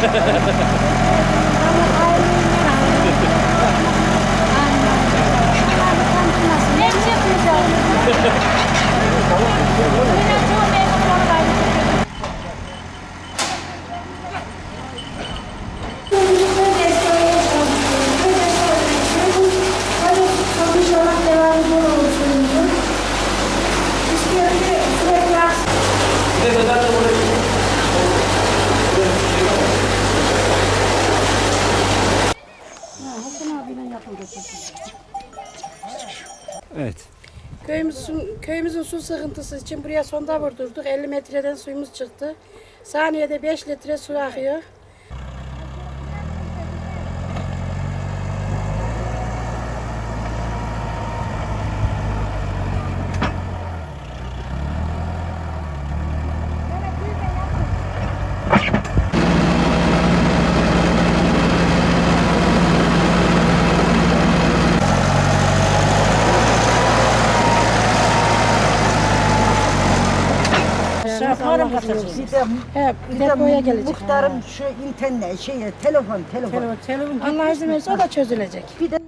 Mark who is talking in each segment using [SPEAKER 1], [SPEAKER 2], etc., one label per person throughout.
[SPEAKER 1] Gracias. Evet.
[SPEAKER 2] Köyümüzün, köyümüzün su sıkıntısı için buraya sonda vurdurduk. 50 metreden suyumuz çıktı. Saniyede 5 litre su akıyor.
[SPEAKER 3] Yaparım
[SPEAKER 4] de,
[SPEAKER 2] He, depoya gelecek.
[SPEAKER 4] muhtarım şu internet, şey, telefon, telefon.
[SPEAKER 3] Telefon, telefon
[SPEAKER 2] Allah izin verirse o da çözülecek.
[SPEAKER 4] Bir de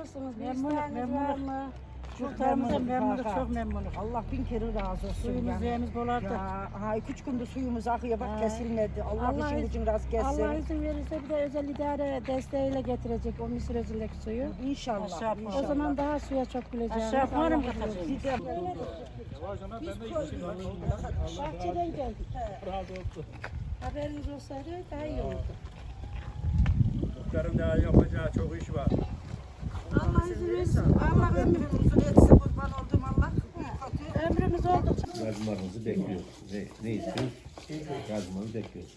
[SPEAKER 3] Memnunum, memnunum. Muhtarımızdan memnunum, çok memnunum.
[SPEAKER 4] Allah bin kere razı olsun.
[SPEAKER 3] Suyumuz, suyumuz bolardı.
[SPEAKER 4] Ya, ha, iki üç gündür suyumuz akıyor bak
[SPEAKER 3] Ha.
[SPEAKER 4] kesilmedi. Allah,
[SPEAKER 2] Allah
[SPEAKER 4] işin
[SPEAKER 2] iz-
[SPEAKER 4] gücün rast gelsin.
[SPEAKER 2] Allah izin verirse bir de özel idare desteğiyle getirecek o özündeki suyu.
[SPEAKER 4] İnşallah.
[SPEAKER 3] Aşağı
[SPEAKER 4] inşallah.
[SPEAKER 2] O zaman daha suya çok bileceğiz.
[SPEAKER 3] Aşağı yaparım katacağım.
[SPEAKER 4] bir de
[SPEAKER 2] Bahçeden geldik. Haberiniz olsaydı daha iyi olurdu.
[SPEAKER 1] Muhtarın daha yapacağı çok iş var.
[SPEAKER 2] Verirse. Allah ömür,
[SPEAKER 4] uzun etsin kurban oldum Allah.
[SPEAKER 2] ömrümüz oldukça.
[SPEAKER 5] Yazmanızı bekliyoruz. Ne, ne istiyoruz? Yazmanızı bekliyoruz.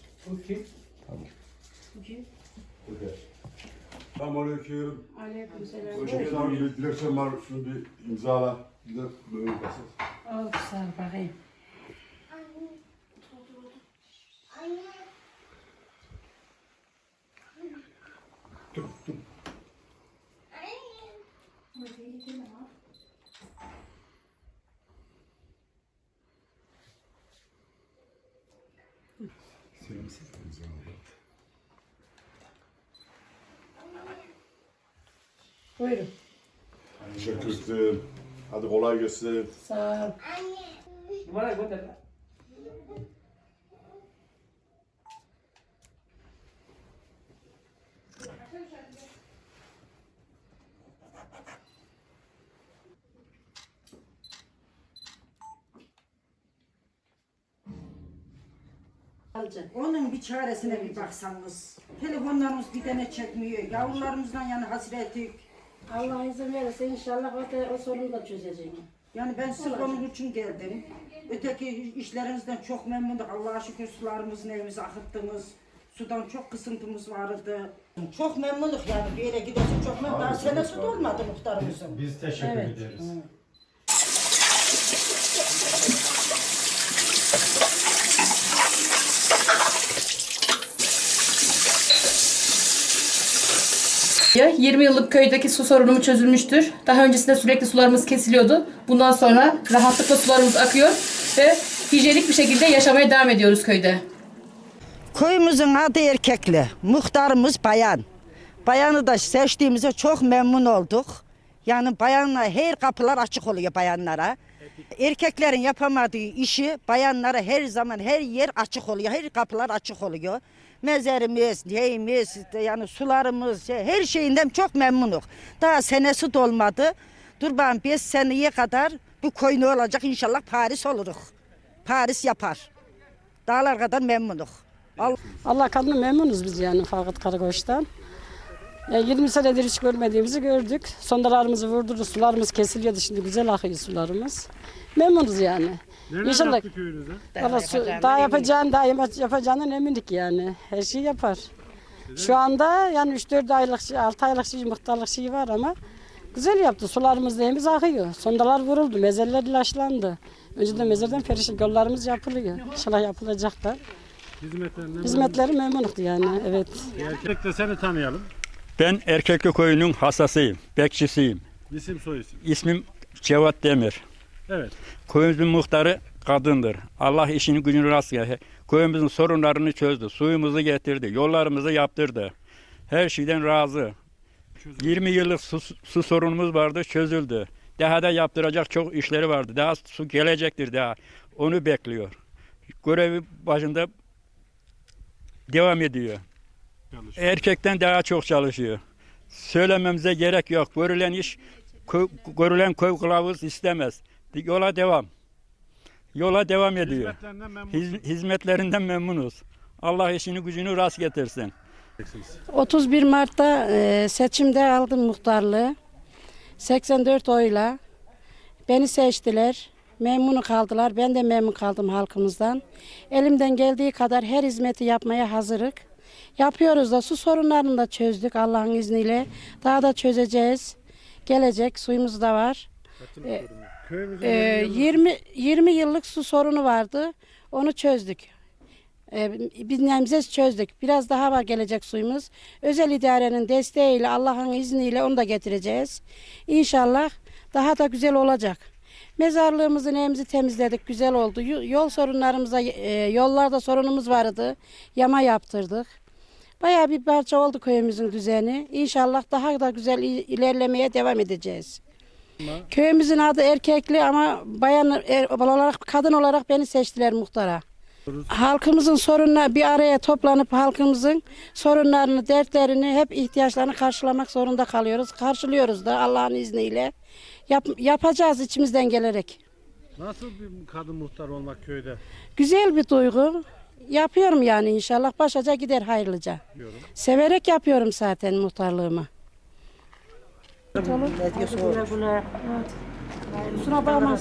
[SPEAKER 6] Selamünaleyküm.
[SPEAKER 2] Aleykümselam.
[SPEAKER 6] Hocam bir dilekçem var. Şunu bir imzala. Bir de böyle basın.
[SPEAKER 2] Al sen bakayım. Buyurun.
[SPEAKER 6] Teşekkür ederim. Hadi kolay gelsin.
[SPEAKER 2] Sağ ol.
[SPEAKER 4] Onun bir çaresine bir baksanız. Telefonlarımız bir tane çekmiyor. Yavrularımızdan yani hasretik.
[SPEAKER 2] Allah izin verirse inşallah o, da, o sorunu da çözeceğim.
[SPEAKER 4] Yani ben sırf onun için geldim. Öteki işlerinizden çok memnunduk. Allah'a şükür sularımızın evimize akıttınız. Sudan çok kısıntımız vardı. Çok memnunuk yani bir yere gidersin çok memnun. Daha senesi de olmadı muhtarımızın.
[SPEAKER 1] Biz teşekkür
[SPEAKER 2] Evet.
[SPEAKER 1] ederiz.
[SPEAKER 7] Ya, 20 yıllık köydeki su sorunum çözülmüştür. Daha öncesinde sürekli sularımız kesiliyordu. Bundan sonra rahatlıkla sularımız akıyor ve hijyenik bir şekilde yaşamaya devam ediyoruz köyde.
[SPEAKER 4] Köyümüzün adı erkekli. Muhtarımız bayan. Bayanı da seçtiğimize çok memnun olduk. Yani bayanlar her kapılar açık oluyor bayanlara. Erkeklerin yapamadığı işi bayanlara her zaman her yer açık oluyor. Her kapılar açık oluyor. Mezarımız, neyimiz, yani sularımız, her şeyinden çok memnunuk. Daha senesi dolmadı. Dur ben 5 seneye kadar bu köy ne olacak inşallah Paris oluruz. Paris yapar. Dağlar kadar memnunuk. Allah
[SPEAKER 3] Allah kadını memnunuz biz yani Fakat Karakoç'tan. Ya 20 senedir hiç görmediğimizi gördük. Sondalarımızı vurdurdu, sularımız kesiliyordu. Şimdi güzel akıyor sularımız. Memnunuz yani. İnşallah
[SPEAKER 1] köyünüzde?
[SPEAKER 3] Valla su, daha yapacağını, daha yapa- yapacağından emindik yani. Her şeyi yapar. Şu anda yani 3-4 aylık, şey, 6 aylık şey, muhtarlık şeyi var ama güzel yaptı. Sularımız neyimiz akıyor. Sondalar vuruldu, mezeller ilaçlandı. Önceden mezardan perişan yollarımız yapılıyor. İnşallah yapılacak da.
[SPEAKER 1] Hizmetlerinden
[SPEAKER 3] Hizmetleri memnunluk yani, evet.
[SPEAKER 1] Erkekle seni tanıyalım.
[SPEAKER 8] Ben Erkekli Koyu'nun hasasıyım, bekçisiyim.
[SPEAKER 1] İsim soy isim.
[SPEAKER 8] İsmim Cevat Demir.
[SPEAKER 1] Evet.
[SPEAKER 8] Köyümüzün muhtarı kadındır. Allah işini gücünü rast getir. Köyümüzün sorunlarını çözdü. Suyumuzu getirdi. Yollarımızı yaptırdı. Her şeyden razı. 20 yıllık su, su sorunumuz vardı çözüldü. Daha da yaptıracak çok işleri vardı. Daha su gelecektir daha. Onu bekliyor. Görevi başında devam ediyor.
[SPEAKER 1] Çalışıyor.
[SPEAKER 8] Erkekten daha çok çalışıyor. Söylememize gerek yok. Görülen iş, görülen köy kılavuz istemez. Yola devam. Yola devam ediyor.
[SPEAKER 1] Hizmetlerinden memnun
[SPEAKER 8] Hiz- hizmetlerinden memnunuz. Allah işini gücünü rast getirsin.
[SPEAKER 2] 31 Mart'ta e, seçimde aldım muhtarlığı. 84 oyla. Beni seçtiler. Memnun kaldılar. Ben de memnun kaldım halkımızdan. Elimden geldiği kadar her hizmeti yapmaya hazırık. Yapıyoruz da su sorunlarını da çözdük Allah'ın izniyle. Daha da çözeceğiz. Gelecek suyumuz da var.
[SPEAKER 1] Köyümüzün
[SPEAKER 2] Ee, 20 20 yıllık su sorunu vardı. Onu çözdük. Ee, nebze çözdük. Biraz daha var gelecek suyumuz. Özel idarenin desteğiyle Allah'ın izniyle onu da getireceğiz. İnşallah daha da güzel olacak. Mezarlığımızın evimizi temizledik. Güzel oldu. Yo- Yol sorunlarımıza e, yollarda sorunumuz vardı. Yama yaptırdık. Bayağı bir parça oldu köyümüzün düzeni. İnşallah daha da güzel ilerlemeye devam edeceğiz. Köyümüzün adı erkekli ama bayan er, olarak kadın olarak beni seçtiler muhtara. Halkımızın sorunları bir araya toplanıp halkımızın sorunlarını, dertlerini, hep ihtiyaçlarını karşılamak zorunda kalıyoruz. Karşılıyoruz da Allah'ın izniyle. Yap, yapacağız içimizden gelerek.
[SPEAKER 1] Nasıl bir kadın muhtar olmak köyde?
[SPEAKER 2] Güzel bir duygu. Yapıyorum yani inşallah başaca gider hayırlıca. Severek yapıyorum zaten muhtarlığımı. Kusura bakma.